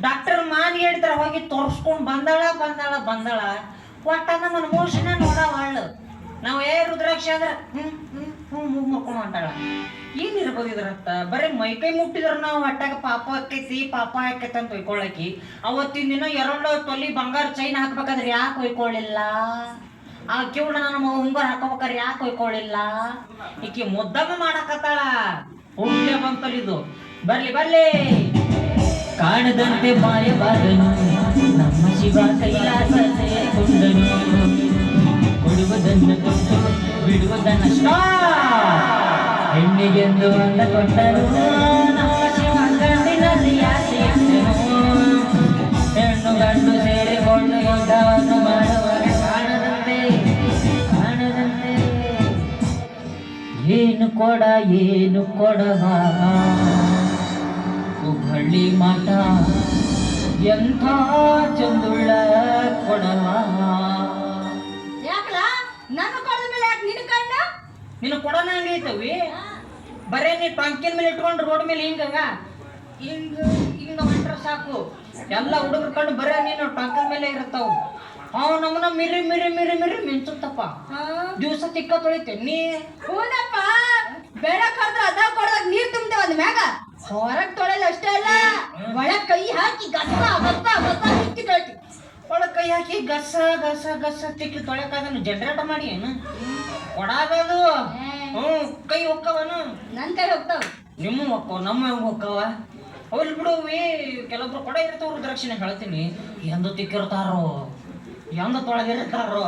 Doctor ಮಾನ್ ಹೇಳ್ತಾರೆ, ಹೋಗಿ ತೋರಿಸ್ಕೊಂಡು ಬಂದಾಳ ಬಂದಾಳ ಬಂದಾಳ. ಒಟ್ಟ ನಮ್ಮನ್ನ ಮೋಷನ ನೋಡವಳು ನಾವು ಏ ರುದ್ರಾಕ್ಷಿ ಅಂದ್ರೆ ಹ್ಞೂ ಹ್ಞೂ ಹ್ಞೂ ಮುಗ್ ಮುಕ್ಕೊಂಡು ಹೊಂಟಾಳ ಏನಿರ್ಬೋದು ಇದ್ರತ್ತ ಬರೀ ಮೈಕೈ ಮುಟ್ಟಿದ್ರು ನಾವು ಹೊಟ್ಟಾಗ ಪಾಪ ಆಕೈತಿ ಪಾಪ ಆಕೈತಿ ಅಂತ ಒಯ್ಕೊಳ್ಳಕಿ ಅವತ್ತಿನ ದಿನ ಎರಡು ತೊಲಿ ಬಂಗಾರ ಚೈನ್ ಹಾಕ್ಬೇಕಾದ್ರೆ ಯಾಕೆ ಒಯ್ಕೊಳ್ಳಿಲ್ಲ ಆ ಕಿವುಡ ನಾನು ಉಂಗುರ ಹಾಕೋಬೇಕಾದ್ರೆ ಯಾಕೆ ಒಯ್ಕೊಳ್ಳಿಲ್ಲ ಈಕಿ ಮುದ್ದಮ್ಮ ಮಾಡಕತ್ತಾಳ. ಹುಡ್ಲೆ ಇದು. ಬರ್ಲಿ ಬರ್ಲಿ. ಕಾಣದಂತೆ ಮಾಯವಾದನು ನಮ್ಮ ಶಿವ ಕೈಲಾಸ ಸೇರಿಕೊಂಡನು ಕೊಡುವುದನ್ನು ಕೊಟ್ಟು ಬಿಡುವುದನ್ನು ಹೆಣ್ಣಿಗೆಂದು ಅಂದ ಕೊಟ್ಟರು ಹೆಣ್ಣು ಗಂಡು ಸೇರಿಕೊಂಡು ಯುದ್ಧವನ್ನು ಮಾಡುವಾಗ ಏನು ಕೊಡ, ಏನು ಕೊಡವ. ಹುಬ್ಬಳ್ಳಿ ಮಾಟ ಎಂಥ ಚಂದುಳ್ಳ ಕೊಡವ ಯಾಕಲ? ನನ್ನ ಕೊಡದ ಮೇಲೆ ಯಾಕೆ ನಿನ್ನ ಕಣ್ಣ? ನಿನ್ನ ಕೊಡನ ಹಂಗೈತವಿ ಬರೇ ನೀ ಟಂಕಿನ ಮೇಲೆ ಇಟ್ಕೊಂಡು ರೋಡ್ ಮೇಲೆ ಹಿಂಗ ಹಿಂಗ ಹಿಂಗ ಹೊಂಟ್ರ ಸಾಕು. ಎಲ್ಲ ಹುಡುಗರ ಕಂಡು ಬರೇ ನೀನು ಟಂಕದ ಮೇಲೆ ಇರ್ತಾವು. ಅವ್ ನಮ್ಮನ್ನ ಮಿರಿ ಮಿರಿ ಮಿರಿ ಮಿರಿ ಮಿಂಚುತ್ತಪ್ಪ. ದಿವಸ ತಿಕ್ಕ ತೊಳಿತೆ ನೀ ಹೂನಪ್ಪ ಬೇಡ ಕರೆದ್ರೆ ಅದ ಕೊಡದಾಗ ನೀರ್ ತುಂಬ ಅಂದ ಮ್ಯಾಗ? ಹೊರಗ್ ತೊಳೆಲ್ಲ ಅಷ್ಟೇ ಅಲ್ಲ ಒಳಗ್ ಕೈ ಹಾಕಿ ಗಸ ಗಸ ಗಸ ತಿಕ್ಕಿ ತೊಳಿತಿ. ಒಳಗ್ ಕೈ ಹಾಕಿ ಗಸ ಗಸ ಗಸ ತಿಕ್ಕಿ ತೊಳೆಕಾದನ್ನು ಜನರೇಟ್ ಮಾಡಿ ಏನು? ಕೊಡಾಗದು. ಹ್ಞೂ ಕೈ ಹೊಕ್ಕವನು? ನನ್ನ ಕೈ ಹೋಗ್ತಾವ ನಿಮ್ಮ ಹೊಕ್ಕವ ನಮ್ಮ ಹೆಂಗ್ ಹೊಕ್ಕವ? ಅವ್ರು ಬಿಡುವಿ ಕೆಲವೊಬ್ರು ಕೊಡ ಇರ್ತಾವ್ರು ರುದ್ರಾಕ್ಷಿನ ಹೇಳ್ತೀನಿ. ಎಂದು ತಿಕ್ಕಿರ್ತಾರೋ ಎಂದು ತೊಳೆದಿರ್ತಾರೋ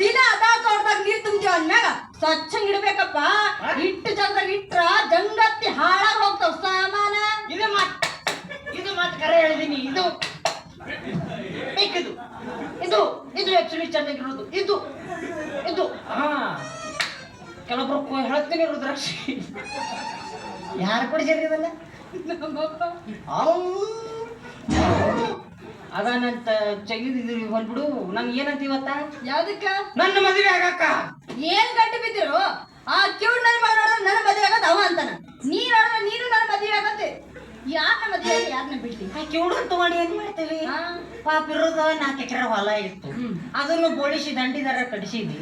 ದಿನ ಅದಾಕ ಅಂದ್ಮ್ಯಾಗ ಸ್ವಚ್ಛಂಗ್ ಇಡ್ಬೇಕಪ್ಪ. ಇಟ್ಟು ಜಾಗದಾಗ ಇಟ್ರ ಜಂಗತ್ತಿ ಹಾಳಾಗ ಹೋಗ್ತಾವ ಸಾಮಾನ. ಇದು ಮಾತ್ ಇದು ಮಾತು ಕರೆ ಹೇಳಿದೀನಿ. ಇದು ಇದು ಇದು ಇದು ಆಕ್ಚುಲಿ ಚೆನ್ನಾಗಿರೋದು ಇದು ಇದು. ಹಾ. ಕೆಲವೊಬ್ರು ಹೇಳ್ತೀನಿ ರುದ್ರಾಕ್ಷಿ. ಯಾರು ಕುಡಿಸಿರಿದಲ್ಲ ನಮ್ಮಪ್ಪ. ಅದಾನಂತ ತೆಗಿದಿದ್ರಿ ಹೊಲ್ಬಿಡು ನಂಗೆ ಏನಂತ ಇವತ್ತ? ಯಾವ್ದಕ್ಕ? ನನ್ನ ಮದುವೆ ಆಗಾಕ ಏನ್ ಗಂಟೆ ಬಿದ್ದಿರು? ಆ ಕ್ಯೂಡ್ ನನ್ ಮಗ ನೋಡಿದ್ರೆ ನನ್ನ ಮದುವೆ ಆಗತ್ತೆ ಅವ ಅಂತಾನ. ನೀ ನೋಡಿದ್ರೆ ನೀನು ನನ್ನ ಮದುವೆ ಆಗತ್ತೆ. ಯಾರನ್ನ ಮದುವೆ ಆಗಿ ಯಾರನ್ನ ಬಿಡ್ತಿ ಕ್ಯೂಡ್ ತಗೊಂಡು ಏನ್ ಮಾಡ್ತೀವಿ? ಹಾ. ಪಾಪ ಇರೋದ ನಾಲ್ಕು ಎಕರೆ ಹೊಲ ಇತ್ತು. ಅದನ್ನು ಬೋಳಿಸಿ ದಂಡಿದಾರ ಕಡಿಸಿದ್ವಿ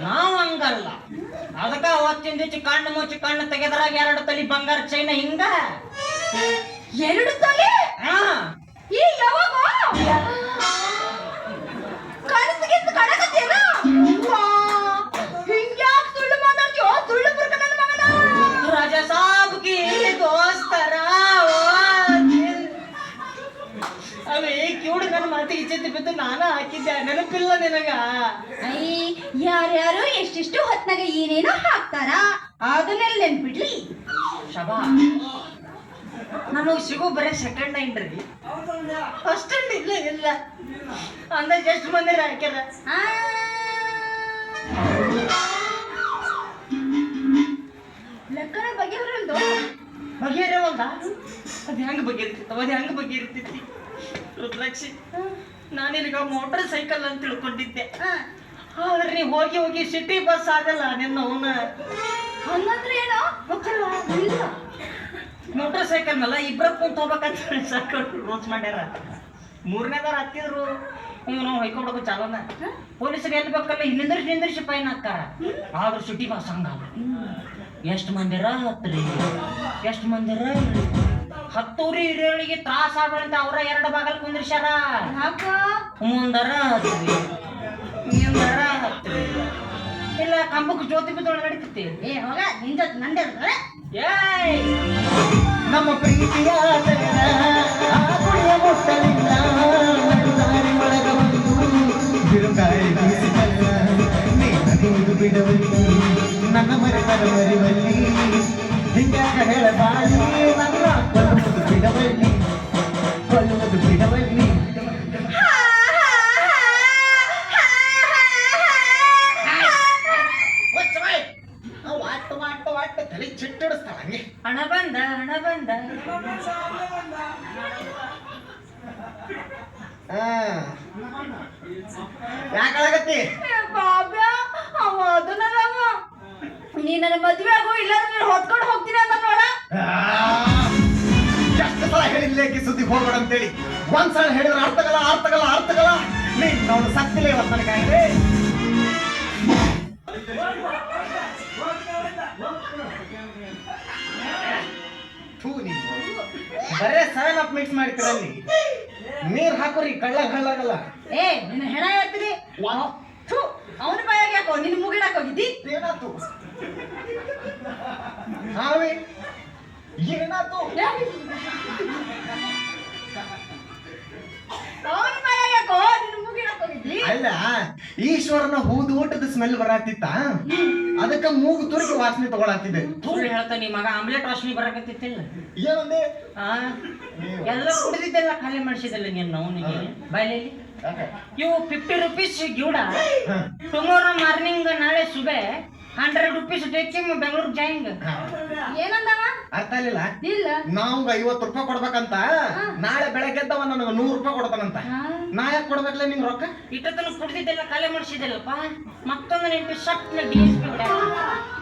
ನಾವು ಹಂಗಲ್ಲ. ಅದಕ್ಕ ಅವತ್ತಿನ ದಿವಸ ಕಣ್ಣು ಮುಚ್ಚಿ ಕಣ್ಣು ತೆಗೆದ್ರಾಗ ಎರಡು ತಲಿ ಬಂಗಾರ ಚೈನ ಹಿಂಗ. ಎರಡು ತಲೆ? ಹಾ. ಈ ಯಾವಾಗ? ನಾನು ಹಾಕಿದ್ದೆ. ನೆನಪಿಲ್ಲ ನಿನಗ ಐ ಯಾರ್ಯಾರು ಎಷ್ಟೆಷ್ಟು ಹೊತ್ನಾಗ ಏನೇನೋ ಹಾಕ್ತಾರ ಅದನ್ನೆಲ್ಲ ನೆನ್ಪಿಡ್ಲಿ. ಶಬಾ ನಾನು ಸಿಗೋ ಬರೀ ಸೆಕೆಂಡ್ ಹ್ಯಾಂಡ್ ರೀ ಫಸ್ಟ್ ಹ್ಯಾಂಡ್ ಇಲ್ಲ ಇಲ್ಲ. ಅಂದಾಜ್ ಎಷ್ಟು ಮಂದಿ ಹಾಕ್ಯಾರ. ಲೆಕ್ಕನ ಬಗೆಹರಲ್ದು ಬಗೆಹರಿವಲ್ದ ಅದು ಹೆಂಗೆ ಬಗೆಹರಿತಿತ್ತು ಅದು ಹೆಂಗೆ ಇರ್ತಿತ್ತು ರುದ್ರಾಕ್ಷಿ. ನಾನಿಲ್ಲಿಗ ಮೋಟರ್ ಸೈಕಲ್ ಅಂತ ತಿಳ್ಕೊಂಡಿದ್ದೆ. ಆದ್ರೆ ನೀ ಹೋಗಿ ಹೋಗಿ ಸಿಟಿ ಬಸ್ ಆಗಲ್ಲ ನಿನ್ನ ಅವನ ಹಂಗಂದ್ರೆ ಏನೋ? ಗೊತ್ತಿಲ್ಲ ಇಲ್ಲ. ಮೋಟರ್ ಸೈಕಲ್ ಮೇಲೆ ಇಬ್ಬರ ಕುಂತ ಹೋಗ್ಬೇಕಂತ ಹೇಳಿ ರೋಸ್ ರೂಲ್ಸ್ ಮಾಡ್ಯಾರ. ಮೂರನೇದಾರ ಹತ್ತಿದ್ರು. ಹ್ಞೂ ನಾವು ಹೊಯ್ಕೊಡ್ಬೇಕು ಚಾಲನ ಪೊಲೀಸರು ಎಲ್ಲಿ ಬೇಕಲ್ಲ ಹಿಂದಿಂದ್ರಿಸಿ ನಿಂದ್ರಿಸಿ ಫೈನ್ ಹಾಕ್ತಾರ. ಆದ್ರೂ ಸಿಟಿ ಬಸ್ ಹಂಗಲ್ಲ ಎಷ್ಟು ಮಂದಿರ ಹತ್ರಿ ಎಷ್ಟು ಮಂದಿರ ಹತ್ತೂರಿ ಹಿರಿಯರಿಗೆ ತ್ರಾಸ ಆಗಂತ ಅವ್ರ ಎರಡು ಬಾಗಲ್ ಕುಂದ್ರಿಸ್ಯಾರ? ಮುಂದರ ಇಲ್ಲ ಕಂಬಕ್ಕೆ ಜ್ಯೋತಿ ಬಿದ್ದೊಳಗೆ ನಡೀತೈತಿ. ಏ ಹೋಗ ನಿಂದ ಏಯ್! ನಮ್ಮ ಪ್ರೀತಿಯ ಕುಡಿಯ ಮುಟ್ಟಲಿಲ್ಲ ನಡುದಾರಿ ಒಳಗ ಬಂದು ಬಿರುಗಾಳಿ ಬೀಸಿದಲ್ಲ ನೀನಗುವುದು ಬಿಡವಲ್ಲಿ ನನ್ನ ಮರೆತರ ಮರಿವಲ್ಲಿ ಹಿಂಗಾಗ ಹೇಳಬಾಳಿ ನನ್ನ ಬಿಡವಲ್ಲಿ ಕೊಲ್ಲುವುದು ಹಂಗೆ ಹಣ ಬಂದ ಹಣ ಬಂದ. ಆ ಯಾಕಾಗತ್ತಿ ಬಾಬ್ಯ ಅವ ಅದನ್ನಲ್ಲವ ನೀ ನನ್ನ ಮದ್ವೆ ಆಗು ಇಲ್ಲಾಂದ್ರೆ ನೀನು ಹೊತ್ಕೊಂಡು ಹೋಗ್ತೀನಿ ಅಂತ ನೋಡ ಸಲ ಹೇಳಿದ್ಲೆ ಸುದ್ದಿ ಹೋಗೋಣ ಅಂತೇಳಿ. ಒಂದ್ ಸಲ ಹೇಳಿದ್ರೆ ಅರ್ಥಗಲ್ಲ ಅರ್ಥಗಲ್ಲ ಅರ್ಥಗಲ್ಲ. ನೀನ್ ನಾವು ಸತ್ತಿಲ್ಲ ಇವತ್ತು ನನಗಾಗಿದೆ ಬರೇ ಸೆವೆನ್ ಅಪ್ ಮಿಕ್ಸ್ ಮಾಡ್ತೀರಲ್ಲಿ ನೀರ್ ಹಾಕೋರಿ ಕಳ್ಳ ಕಳ್ಳಾಗಲ್ಲ ಏ ನಿನ್ನ ಹೆಣ ಹೇಳ್ತೀನಿ. ಅವನ ಬಾಯಾಗ ಯಾಕೋ ನಿನ್ನ ಮುಗಿಡಕ್ ಹೋಗಿದ್ದಿ? ಏನಾಯ್ತು? ಹಾವಿ. ಏನಾತು ಹೋಗಿದ್ದಿ ಅಲ್ಲ ಈಶ್ವರನ ಹೂದು ಊಟದ ಸ್ಮೆಲ್ ಬರಾತಿತ್ತ? ಅದಕ್ಕ ಮೂಗು ತುರುಕಿ ವಾಸನೆ ತಗೊಳತ್ತಿದೆ ಸುಳ್ಳು ಹೇಳ್ತಾನೆ ಮಗ ಆಮ್ಲೆಟ್ ವಾಸನೆ ಬರಕತ್ತಿತ್ತಿಲ್ಲ? ಏನಂದೆ? ಆ ಎಲ್ಲ ಕುಡಿದಿದ್ದೆಲ್ಲ ಖಾಲಿ ಮಾಡಿಸಿದಲ್ಲ ನೀನು ಅವನಿಗೆ? ಬಾಯಲ್ಲಿ ಇವು ಫಿಫ್ಟಿ ರುಪೀಸ್ ಗಿಡ. ಟುಮಾರೋ ಮಾರ್ನಿಂಗ್ ನಾಳೆ ಸುಬೆ hundred rupees taking Bengaluru joining. ಏನಂದವ? ಅರ್ಥ ಆಗ್ಲಿಲ್ಲ? ಇಲ್ಲ. ನಾವು ಐವತ್ತು ರೂಪಾಯಿ ಕೊಡ್ಬೇಕಂತ? ನಾಳೆ ಬೆಳಗ್ಗೆ ಎದ್ದವ ನನಗೆ ನೂರು ರೂಪಾಯಿ ಕೊಡ್ತಾನಂತ. ನಾ ಯಾಕೆ ಕೊಡ್ಬೇಕಲ್ಲ ನಿಂಗೆ ರೊಕ್ಕ? ಇಟ್ಟತನ ಕುಡ್ದಿದ್ದೆಲ್ಲ ಕಲೆ ಮಾಡಿಸಿದಲ್ಲಪ್ಪ ಮತ್ತೊಂದು ನಿಂತು ಶಕ್ನ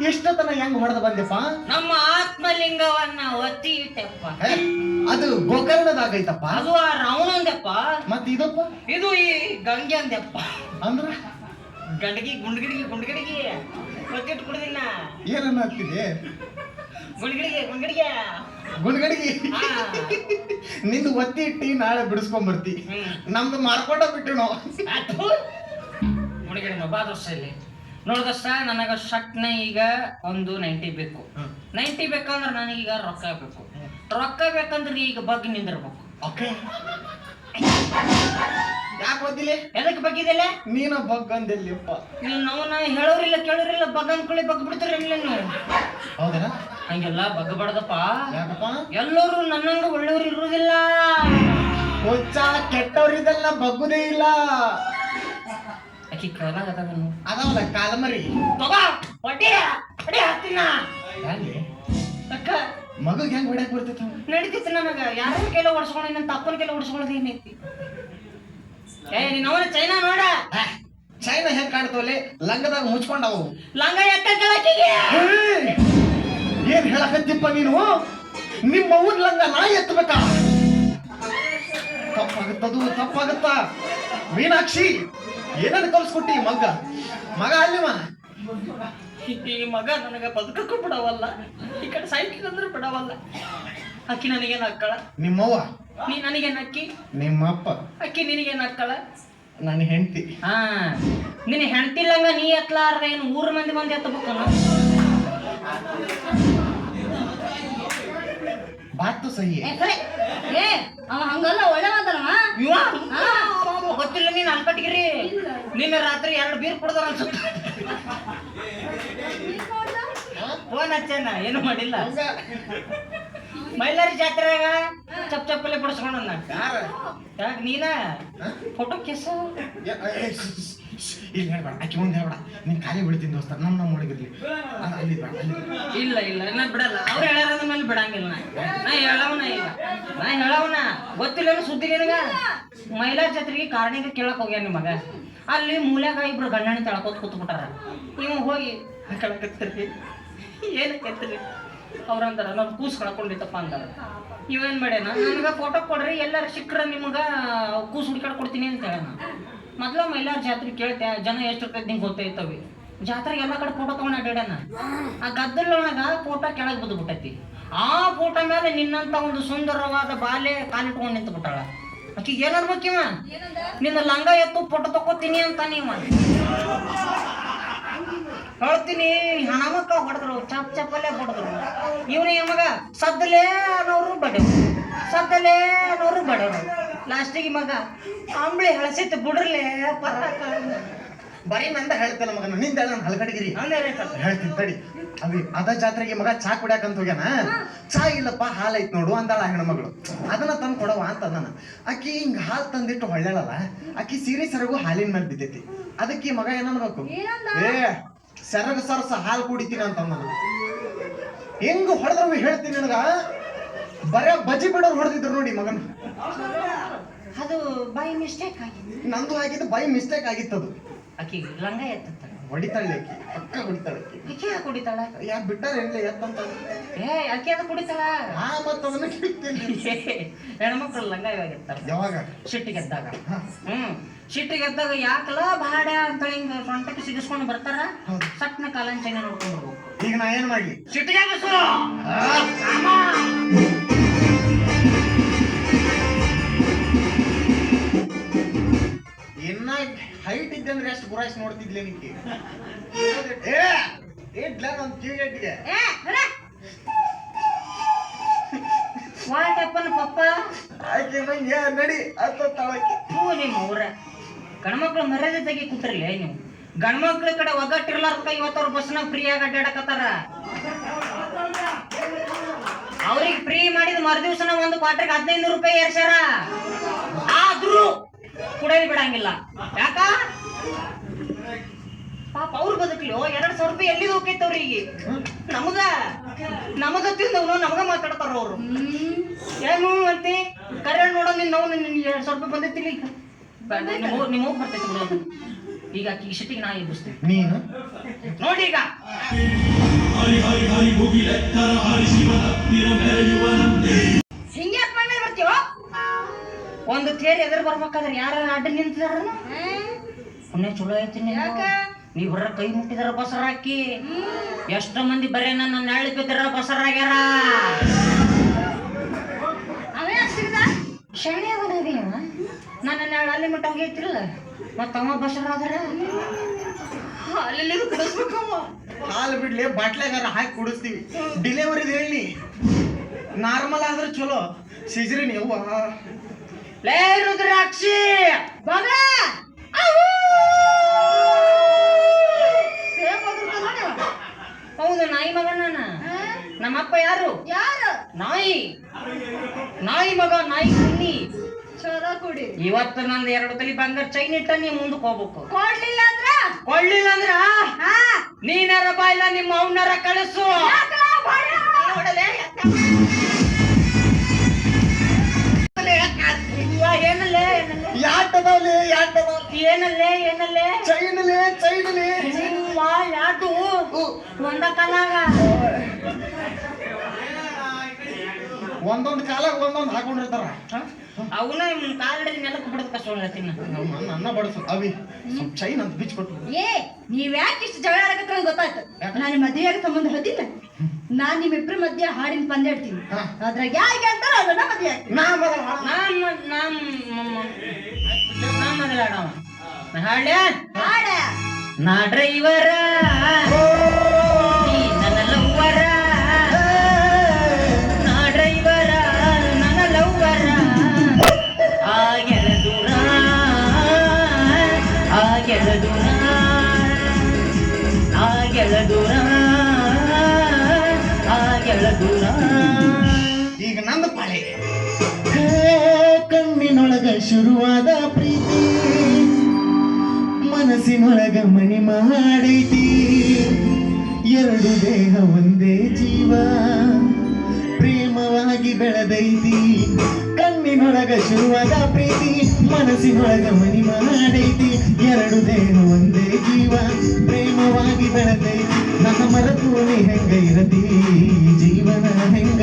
ಇಷ್ಟತನ ಹೆಂಗ್ ಹೊಡೆದ ಬಂದೆಪ್ಪ ನಮ್ಮ ಆತ್ಮಲಿಂಗವನ್ನ ಒತ್ತಿ ಇಟ್ಟೆಪ್ಪ. ಹೇ, ಅದು ಗೋಕರ್ಣದಾಗೈತಪ್ಪ. ಅದು ಆ ರಾವಣಂದೆಪ್ಪ ಮತ್ತೆ ಇದಪ್ಪ? ಇದು ಈ ಗಂಗೆ ಅಂದೆಪ್ಪ ಅಂದ್ರ? ಗಂಡಗಿ ಗುಂಡ್ಗಿಡಿಗೆ ಗುಂಡ್ಗಿಡಿಗೆ. ಒತ್ತಿಟ್ಟು ಕುಡ್ದಿನ ಏನನ್ನ ಆಗ್ತಿದೆ ಗುಂಡ್ಗಿಡಿಗೆ. ಗುಂಡ್ಗಿಡಿಗೆ? ಗುಂಡ್ಗಡಿಗೆ. ನಿಂದು ಒತ್ತಿ ಇಟ್ಟಿ ನಾಳೆ ಬಿಡಿಸ್ಕೊಂಡ್ ಬರ್ತಿ. ನಮ್ದು ಮಾರ್ಕೊಂಡ ಬಿಟ್ಟು ನಾವು ಮುಡಿಗಡೆ ಬಾ ದೋಸ್ತ ಇಲ್ಲಿ. ನೋಡ್ ದೋಸ್ತ ನನಗ ಶಕ್ನ ಈಗ ಒಂದು ನೈಂಟಿ ಬೇಕು. ನೈಂಟಿ ಬೇಕಂದ್ರೆ ನನಗೀಗ ರೊಕ್ಕ ಬೇಕು. ರೊಕ್ಕ ಬೇಕಂದ್ರೆ ಈಗ ಬಗ್ಗೆ ನಿಂದಿರ್ಬೇಕು. ಓಕೆ. ಯಾಕೆ ಓದಿಲ್ಲ ಎದಕ್ಕೆ ಬಗ್ಗಿದೆಲ್ಲ ನೀನ ಬಗ್ಗಂದಿಲ್ಲಪ್ಪ ನೀವು ನಾವು ನಾ ಹೇಳೋರಿಲ್ಲ ಕೇಳೋರಿಲ್ಲ ಬಗ್ ಅಂದ್ಕೊಳ್ಳಿ ಬಗ್ ಬಿಡ್ತೀರಿಲ್ಲ ನೀವು ಹೌದಾ? ಹಂಗೆಲ್ಲ ಬಗ್ಗಬಾರ್ದಪ್ಪ. ಯಾಕಪ್ಪ? ಎಲ್ಲರೂ ನನ್ನಂಗ ಒಳ್ಳೆಯವ್ರು ಇರುವುದಿಲ್ಲ. ಕೊಚ್ಚ ಕೆಟ್ಟವ್ರಿದೆಲ್ಲ ಬಗ್ಗುದೇ ಇಲ್ಲ. ಆಕಿ ಕೆಳಗ ಅದಾವನು? ಅದಾವಲ್ಲ ಕಾಲಮರಿ ತಗೋ ಹೊಡಿ ಹೊಡಿ ಹಾಕ್ತೀನ ಹೆಂಗೆ ಅಕ್ಕ ಮಗಗ್ ಹೆಂಗ್ ಹೊಡ್ಯಾಕ್ ಬರ್ತೈತಿ? ನಡೀತಿತ್ತು ನನಗ. ಯಾರು ಕೆಲ ಹೊಡ್ಸ್ಕೊಂಡು ನನ್ನ ತಪ್ಪನ ಕೆಲ ಹೊಡ್ಸ್ಕೊಳ್ಳೋದು ಏನೈತಿ ಏ ನೀನ್ ಅವನ ಚೈನಾ ನೋಡ. ಚೈನಾ ಹೆಂಗ್ ಕಾಣ್ತವಲ್ಲಿ? ಲಂಗದಾಗ ಮುಚ್ಕೊಂಡವು. ಲಂಗ ಕೆಳಕಿಗೆ. ಏಯ್! ಏನ್ ಹೇಳಕತ್ತಿಪ್ಪ ನೀನು? ನಿಮ್ಮ ಊರ್ ಲಂಗ ನಾ ಎತ್ತಬೇಕಾ? ತಪ್ಪಾಗುತ್ತದು ತಪ್ಪಾಗುತ್ತಾ. ಮೀನಾಕ್ಷಿ ಏನನ್ನ ಕಲ್ಸ್ಕೊಟ್ಟಿ ಮಗ ಮಗ ಅಲ್ಲಿವ? ಈ ಮಗ ನನಗ ಬದುಕಕ್ಕೂ ಬಿಡವಲ್ಲ ಈ ಕಡೆ ಸೈಕಿಗೆ ಅಂದ್ರೆ ಬಿಡವಲ್ಲ. ಅಕ್ಕಿ ನನಗೇನು ಅಕ್ಕಳ? ನಿಮ್ಮವ್ವ? ನೀ ನನಗೇನು ಅಕ್ಕಿ? ನಿಮ್ಮಪ್ಪ. ಅಕ್ಕಿ ನಿನಗೇನು ಅಕ್ಕಳ? ನನ್ನ ಹೆಂಡತಿ. ಹಾ. ನಿನ್ನ ಹೆಣ್ತಿಲ್ಲಂಗ ನೀ ಎತ್ತಲಾರ್ದ ಏನು ಊರ್ ಮಂದಿ ಮಂದಿ ಎತ್ತಬೇಕು ಬಾತು ಸಹಿ ಏ ಅವ ಹಂಗಲ್ಲ ಒಳ್ಳೆ ಮಾತಾನವ ಗೊತ್ತಿಲ್ಲ ನೀನು ಅನ್ಕಟ್ಗಿರಿ ನಿನ್ನೆ ರಾತ್ರಿ ಎರಡು ಬೀರ್ ಕುಡ್ದಾರ ಅನ್ಸುತ್ತೆ. ಫೋನ್ ಹಚ್ಚೇನ? ಏನು ಮಾಡಿಲ್ಲ? ಮೈಲಾರಿ ಜಾತ್ರೆಗ ಚಪ್ ಚಪ್ಪಲೆ ಪಡಿಸ್ಕೊಂಡ ಯಾರ? ಯಾಕೆ ನೀನ? ಫೋಟೋ ಕೆಸ. ಇಲ್ಲಿ ಹೇಳ್ಬೇಡ ಆಕೆ ಮುಂದೆ ಹೇಳ್ಬೇಡ. ನೀನ್ ಖಾಲಿ ಬಿಡ್ತೀನಿ ದೋಸ್ತ ನಮ್ ನಮ್ಮ ಹುಡುಗಿರ್ಲಿ. ಅಲ್ಲ, ಅಲ್ಲಿ ಬೇಡ ಇಲ್ಲ ಇಲ್ಲ ನಾ ಬಿಡಲ್ಲ. ಅವ್ರು ಹೇಳ್ಯಾರ ಮೇಲೆ ಬಿಡಂಗಿಲ್ಲ ನಾ. ನಾ ಹೇಳವನ ಈಗ. ನಾ ಹೇಳವನ. ಗೊತ್ತಿಲ್ಲ ಸುದ್ದಿ ನಿನಗ? ಮಹಿಳಾ ಜಾತ್ರೆಗೆ ಕಾರಣಿಗೆ ಕೇಳಕ್ ಹೋಗ್ಯಾನ ಮಗ. ಅಲ್ಲಿ ಮೂಲ್ಯಾಗ ಇಬ್ರು ಗಂಡಣಿ ತಳ್ಕೋತ ಕೂತ್ಬಿಟ್ಟಾರ. ನೀವು ಹೋಗಿ ಕೇಳಕತ್ತಿರ್ರಿ ಏನಕ್ಕೆ ಅವ್ರಂತಾರ ನಾನು ಕೂಸ್ ಕಳ್ಕೊಂಡಿತ್ತಪ್ಪ ಅಂತಾರ ಇವೇನ್ ಮಾಡ್ಯಾನ? ನನಗ ಫೋಟೋ ಕೊಡ್ರಿ, ಎಲ್ಲಾರು ಸಿಕ್ಕ್ರ ನಿಮ್ಗೆ ಕೂಸ್ ಹುಡ್ಕಾಡ್ ಕೊಡ್ತೀನಿ ಅಂತ ಹೇಳ ಮೊದ್ಲ ಮೈಲಾರ ಜಾತ್ರೆ ಕೇಳ್ತೆ ಜನ ಎಷ್ಟು ಇರ್ತೈತೆ ನಿಂಗೆ ಗೊತ್ತೈತವಿ. ಜಾತ್ರೆಗೆ ಎಲ್ಲ ಕಡೆ ಫೋಟೋ ತಗೊಂಡು ಅಡ್ಯಾಡಣ ಆ ಗದ್ದಲೊಳಗ ಫೋಟೋ ಕೆಳಗೆ ಬಿದ್ದು ಬಿಟ್ಟೈತಿ ಆ ಫೋಟೋ ಮೇಲೆ ನಿನ್ನಂತ ಒಂದು ಸುಂದರವಾದ ಬಾಲೆ ಕಾಲಿಟ್ಕೊಂಡು ನಿಂತು ಬಿಟ್ಟಾಳ ಆಕಿಗೆ ಏನನ್ಬೇಕಿವ ನಿನ್ನ ಲಂಗ ಎತ್ತು ಫೋಟೋ ತಗೋತೀನಿ ಅಂತ ನೀವ ಹೇಳ್ತೀನಿ ಹಣಮಕ್ಕ ಹೊಡೆದ್ರು, ಚಪ್ ಚಪ್ಪಲ್ಲೇ ಹೊಡೆದ್ರು ಇವನು ಏನ್ ಮಗ? ಸದ್ದಲೇ ಅನ್ನೋರು ಬಡವರು. ಸದ್ದಲೇ ಅನ್ನೋರು ಬಡವರು. ಲಾಸ್ಟಿಗೆ ಮಗ ಅಂಬಳಿ ಹಳಸಿತ್ತು ಬಿಡ್ರಲೇ ಪರಾಕ ಬರೀ ನಂದ ಹೇಳ್ತಲ್ಲ ಮಗ ನಿಂದ ನಾನು ಹಲಗಡಗಿರಿ. ಹೇಳ್ತೀನಿ? ತಡಿ. ಅವಿ ಅದ ಜಾತ್ರೆಗೆ ಮಗ ಚಾ ಕುಡಿಯಾಕಂತ ಹೋಗ್ಯಾನ? ಚಾ ಇಲ್ಲಪ್ಪ ಹಾಲೈತ್ ಐತ್ ನೋಡು ಅಂದಾಳ ಹೆಣ್ಮಗಳು. ಅದನ್ನ ತಂದು ಕೊಡವ ಅಂತ ನಾನು ಅಕ್ಕಿ ಹಿಂಗ್ ಹಾಲ್ ತಂದಿಟ್ಟು ಹೊಳ್ಳಲ್ಲ ಅಕ್ಕಿ ಸೀರೆ ಸರಗು ಹಾಲಿನ ಮೇಲೆ ಬಿದ್ದೈತಿ. ಅದಕ್ಕೆ ಮಗ ಏನನ್ಬೇಕು ಏ ಸೆರಗ ಸರಸ ಹಾಲು ಕುಡಿತೀನಿ ಅಂತ ನಾನು ಹೆಂಗ್ ಹೊಡೆದ್ರು ಹೇಳ್ತೀನಿ ನನಗ? ಬರ ಬಜ್ಜಿ ಬಿಡೋರು ಹೊಡೆದಿದ್ರು ನೋಡಿ ಮಗನ. ಅದು ಬೈ ಮಿಸ್ಟೇಕ್ ಆಗಿತ್ತು. ನಂದು ಆಗಿದ್ದು ಬೈ ಮಿಸ್ಟೇಕ್ ಆಗಿತ್ತು ಅದು. ಆಕಿ ಲಂಗ ಎತ್ತ ಹೊಡಿತಾಳೆ ಆಕಿ ಪಕ್ಕ ಹೊಡಿತಾಳೆ ಆಕಿ. ಯಾಕೆ ಕುಡಿತಾಳ ಯಾಕೆ ಬಿಟ್ಟಾರೆ ಎತ್ತಂತ? ಏ ಅಕ್ಕಿ ಅದು ಕುಡಿತಲ್ಲ? ಆ ಮತ್ತೆ ಅದನ್ನ ಕೇಳ್ತೀನಿ. ಹೆಣ್ಮಕ್ಳು ಲಂಗ ಇವಾಗ ಯಾವಾಗ? ಸಿಟ್ಟಿಗೆ ಎದ್ದಾಗ. ಹಾ. ಹ್ಮ್. ಸಿಟ್ಟಿಗೆ ಎದ್ದಾಗ ಯಾಕಲ ಬಾಡ ಅಂತ ಹಿಂಗ ಸೊಂಟಕ್ಕೆ ಸಿಗಿಸ್ಕೊಂಡು ಬರ್ತಾರ? ಸಟ್ನ ಸಟ್ನ ಕಾಲಂಚನೆ ನೋಡ್ಕೊಂಡು ಹೋಗ್ಬೇಕು. ಈಗ ನಾ ಏನ್ ಮಾಡ್ಲಿ? ಸಿಟ್ಟಿಗೆ. ಇನ್ನ ಹೈಟ್ ಇದ್ದಂದ್ರೆ ಎಷ್ಟು ಗುರಾಯಿಸಿ ನೋಡ್ತಿದ್ಲೆ ನಿಂಗೆ? ಏ ಒಂದು ನನ್ ಕಿವಿಗಟ್ಟಿಗೆ ಪಪ್ಪ ಆಕೆ ನಂಗೆ ನಡಿ ಅಂತ ತಾಳಕ್ಕೆ. ಹೂ ನಿಮ್ಮ ಊರ. ಗಂಡ್ಮಕ್ಳು ಮರ್ಯಾದೆ ತೆಗಿ ಕೂತ್ರಲ್ಲ ನೀವು. ಗಂಡ್ಮಕ್ಳ ಕಡೆ ಒಗ್ಗಟ್ಟಿರ್ಲಾರ್ದ ಇವತ್ತವ್ರ ಬಸ್ನಾಗ ಫ್ರೀಯಾಗಿ ಅಡ್ಡಾಡಕತ್ತಾರ. ಅವ್ರಿಗೆ ಫ್ರೀ ಮಾಡಿದ ಮರುದಿವ್ಸನ ಒಂದು ಕ್ವಾರ್ಟರ್ಗೆ ಹದಿನೈದು ರೂಪಾಯಿ ಏರ್ಸ್ಯಾರ. ಆದ್ರೂ ಕುಡಿಯೋದು ಬಿಡಂಗಿಲ್ಲ. ಯಾಕ? ಪಾಪ ಅವ್ರು ಬದುಕ್ಲಿ ಎರಡು ಸಾವಿರ ರೂಪಾಯಿ ಎಲ್ಲಿಗೆ ಹೋಗೈತೆ ಅವ್ರಿಗೆ? ನಮಗ? ನಮಗ ನಮಗ ಮಾತಾಡ್ತಾರ ಅವ್ರು. ಏನು ಅಂತಿ ಕರೆ ನೋಡ ನಿನ್ ನಾವು ನಿನ್ ಎರಡ್ ಸಾವಿರ ರೂಪಾಯಿ ಬಂದೈತಿಲ್ಲ ಈಗ ನಿಮ್ಮ ಬರ್ತೈತಿ ಬಿಡು. ಈಗ ಈ ಶಿಟ್ಟಿಗೆ ನಾ ಎಬ್ಬಿಸ್ತೀನಿ. ನೀನು? ನೋಡಿ ಈಗ. ಹಿಂಗೆ ಯಾಕೆ ಬರ್ತೀವೋ ಒಂದು ತೇರಿ ಎದುರು ಬರ್ಬೇಕಾದ್ರೆ ಯಾರ ಅಡ್ಡ ನಿಂತಾರ ಪುಣ್ಯ ಚಲೋ ಐತಿ ನೀನು. ಯಾಕ? ನೀವ್ ಹೊರ ಕೈ ಮುಟ್ಟಿದಾರ ಬಸರಾಕಿ? ಎಷ್ಟೋ ಮಂದಿ ಬರೇ ನನ್ನ ನೆಳ್ಳಿ ಬಿದ್ದಾರ ಬಸರಾಗ್ಯಾರ? ಶಾಣೆ ಅದನದಿ ನನ್ನ ನೆಳ್ಳ ಅಲ್ಲಿ ಮಟ್ಟ ಹೋಗೈತಿಲ್ಲ ಮತ್ತ ಅವ ಬಸರಾದ್ರ ಅಲ್ಲಿ ಕುಡಿಸ್ಬೇಕವ ಹಾಲು ಬಿಡ್ಲಿ ಬಾಟ್ಲಾಗಾರ ಹಾಕಿ ಕುಡಿಸ್ತೀವಿ. ಡಿಲಿವರಿದ್ ಹೇಳಿ. ನಾರ್ಮಲ್ ಆದ್ರೆ ಚಲೋ. ಸಿಜ್ರಿ ನೀವು ಲೇ ರುದ್ರಾಕ್ಷಿ ಬಗ ಹೌದು ನಾಯಿ ಮಗ ನಾನ? ನಮ್ಮಪ್ಪ ಯಾರು? ಯಾರು? ನಾಯಿ. ನಾಯಿ ಮಗ ನಾಯಿ ಕುನ್ನಿ ಚಲೋ ಕುಡಿ. ಇವತ್ತು ನಂದು ಎರಡು ತಲಿ ಬಂಗಾರ ಚೈನ್ ಇಟ್ಟ ನೀ ಮುಂದಕ್ಕೆ ಹೋಗ್ಬೇಕು. ಕೊಡ್ಲಿಲ್ಲ ಅಂದ್ರ? ಕೊಡ್ಲಿಲ್ಲ ಅಂದ್ರ? ಹಾ. ನೀನಾರ ಬಾಯಿಲ್ಲ ಇಲ್ಲ ನಿಮ್ಮ ಅವನಾರ ಕಳಿಸು. ಏನಲ್ಲೇ ಏನಲ್ಲೇ? ಏನಲ್ಲೇ ಏನಲ್ಲೇ? ಚೈನ್ಲಿ ಚೈನ್ಲಿ ಯಾಟು ಒಂದ ಕಾಲಾಗ. ಒಂದೊಂದು ಕಾಲಾಗ ಒಂದೊಂದ್ ಹಾಕೊಂಡಿರ್ತಾರ. ಅವನ ಕಾಲಡಿ ನೆಲಕ್ಕೆ ಬಿಡದ್ ಕಷ್ಟ ಹೇಳ್ತೀನಿ ನನ್ನ ಬಡಸು ಅವಿ ಸ್ವಲ್ಪ ಚೈನ್ ಅಂತ ಕೊಟ್ಟು ಏ ನೀವ್ ಯಾಕೆ ಇಷ್ಟು ಜಗಳ ಆಗತ್ತ ಗೊತ್ತಾಯ್ತು? ನಾನು ಮದುವೆಯಾಗ ಸಂಬಂಧ ಹೊದಿಲ್ಲ ನಾನ್ ನಿಮ್ಮಿಬ್ರ ಮಧ್ಯ ಹಾಡಿನ ಪಂದ್ಯ ಇಡ್ತೀನಿ. ಅದ್ರಾಗ ಯಾಕೆ ಅಂತಾರ ಅದನ್ನ ಮದುವೆ ನಾ ಮೊದಲ ನಮ್ಮ ಹಾಡ ನಾ ಡ್ರೈವರ ನೀ ನನ್ನ ಲವ್ವರ ನಾ ಡ್ರೈವರ ನನ್ನ ಲವ್ವರ ಆಗ್ಯದ ದೂರ ಆಗ್ಯದ ದೂರ ಆಗ್ಯದ ದೂರ ಆಗ್ಯದ ದೂರ ಈಗ ನಂದು ಪಾಳೆ ಕಣ್ಣಿನೊಳಗ ಶುರುವಾದ ಮನಸ್ಸಿನೊಳಗ ಮಣಿ ಮಾಡೈತಿ ಎರಡು ದೇಹ ಒಂದೇ ಜೀವ. ಪ್ರೇಮವಾಗಿ ಬೆಳೆದೈತಿ. ಕಣ್ಣಿನೊಳಗ ಶುರುವಾದ ಪ್ರೀತಿ, ಮನಸ್ಸಿನೊಳಗ ಮನಿ ಮಾಡೈತಿ ಎರಡು ದೇಹ ಒಂದೇ ಜೀವ. ಪ್ರೇಮವಾಗಿ ಬೆಳೆದೈತಿ. ನನ್ನ ಮರತು ನೀ ಜೀವನ ಹೆಂಗ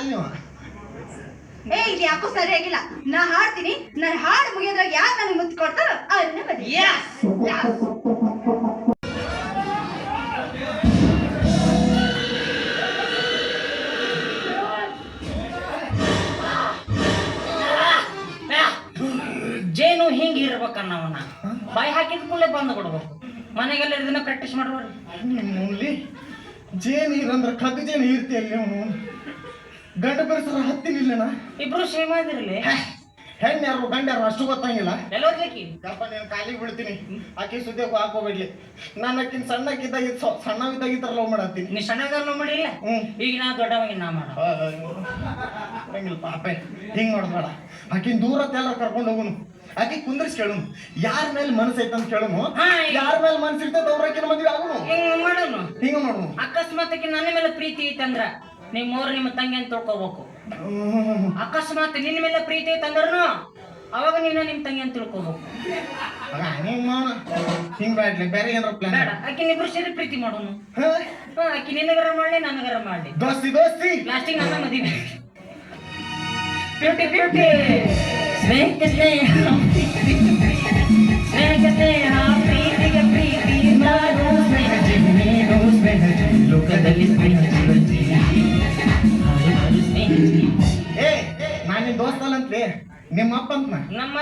ಅಲ್ಲಿ ಅವ. ಏ ಇಲ್ಲಿ ಯಾಕೋ ಸರಿಯಾಗಿಲ್ಲ. ನಾ ಹಾಡ್ತೀನಿ. ನಾನು ಹಾಡು ಮುಗಿಯೋದ್ರಾಗ ಯಾರು ನನಗೆ ಮುತ್ತು ಕೊಡ್ತಾರೋ ಅದನ್ನ! ಜೇನು ಹಿಂಗ ಇರ್ಬೇಕನ್ನವನ. ಬಾಯಿ ಹಾಕಿದ ಕೂಡಲೇ ಬಂದು ಕೊಡ್ಬೇಕು ಮನೆಗೆಲ್ಲ ಇದನ್ನ ಪ್ರಾಕ್ಟೀಸ್ ಮಾಡುವ್ರಿ ಜೇನು ಇರಂದ್ರೆ ಇರಂದ್ರ ಕಗ್ಗ ಜೇನು ಇರ್ತಿ ಅಲ್ಲಿ ಅವನು ಗಂಡ ಬೆರೆಸರ ಹತ್ತಿನಿಲ್ಲನ ಇಬ್ರು ಸೇಮ್ ಆಗಿರ್ಲಿ ಹೆಣ್ಣು ಯಾರು ಗಂಡ ಯಾರು ಅಷ್ಟು ಗೊತ್ತಂಗಿಲ್ಲ. ಕಪ್ಪ ಯಪ್ಪ ನೀನು ಕಾಲಿಗೆ ಬೀಳ್ತೀನಿ. ಆಕೆ ಸುದ್ದಿ ಹಾಕೋಬೇಡ್ಲಿ ನಾನು ಆಕಿನ ಸಣ್ಣಕ್ಕಿದ್ದಾಗ ಸಣ್ಣವಿದ್ದಾಗಿದ್ದ ಲವ್ ಮಾಡತ್ತೀನಿ ನೀ ಸಣ್ಣದನ್ನು ಮಾಡಿಲ್ಲ. ಈಗ ನಾ ದೊಡ್ಡವಾಗಿ ನಾ ಮಾಡ. ಹಂಗಿಲ್ಲ ಪಾಪೆ ಹಿಂಗ್ ಮಾಡ್ಬೇಡ ಆಕಿನ ದೂರ ಎಲ್ಲ ಕರ್ಕೊಂಡು ಹೋಗುನು. ಆಕೆ ಕುಂದ್ರಿಸಿ ಕೇಳುನು. ಯಾರ ಮೇಲೆ ಮನಸ್ಸು ಐತೆ ಅಂತ ಕೇಳುನು. ಯಾರ ಮೇಲೆ ಮನಸ್ಸು ಇರ್ತೈತೆ ಅವ್ರಕಿನ ಮದ್ವೆ ಆಗುನು. ಹಿಂಗೆ ಮಾಡೋನು? ಹಿಂಗ ಮಾಡುನು. ಅಕಸ್ಮಾತ್ ಆಕಿ ನನ್ನ ಮೇಲೆ ಪ್ರೀತಿ ಐತಂದ್ರ? ನಿಮ್ಮ ಮೂರ್ ನಿಮ್ಮ ತಂಗಿ ಅಂತ ತಿಳ್ಕೊಬೇಕು. ಅಕಸ್ಮಾತ್ ನಿನ್ನ ಮೇಲೆ ಪ್ರೀತಿ ತಂದ್ರು ಅವಾಗ ನೀನು ನಿಮ್ಮ ತಂಗಿ ಅಂತ ತಿಳ್ಕೊಬೇಕು. ಹಿಂಗ್ ಬ್ಯಾಡ್ಲಿ ಬೇರೆ ಏನಾರ ಪ್ಲಾನ್ ಬೇಡ ಆಕಿ ಇಬ್ರು ಸೇರಿ ಪ್ರೀತಿ ಮಾಡೋನು. ಆಕಿ ನಿನಗರ ಮಾಡ್ಲಿ ನನಗರ ಮಾಡ್ಲಿ. ದೋಸ್ತಿ ದೋಸ್ತಿ. ಲಾಸ್ಟಿಗೆ ನನ್ನ ಮದುವೆ. ಬ್ಯೂಟಿ ಬ್ಯೂಟಿ ಸ್ನೇಹಕ್ಕೆ ಸ್ನೇಹ. ಸ್ನೇಹಕ್ಕೆ ಸ್ನೇಹ. ಪ್ರೀತಿಗೆ ಪ್ರೀತಿ. ನಾನು ಸ್ನೇಹ ಜೀವಿ, ನೀನು ಸ್ನೇಹ. ಜೀವಿ, ಲೋಕದಲ್ಲಿ ಸ್ನೇಹ ಜೀವ ಜೀವಿ. ಏ ನಾನು ನಿನ್ ದೋಸ್ತ ನಿಮ್ಮಪ್ಪ ಅಂತ ನಮ್ಮ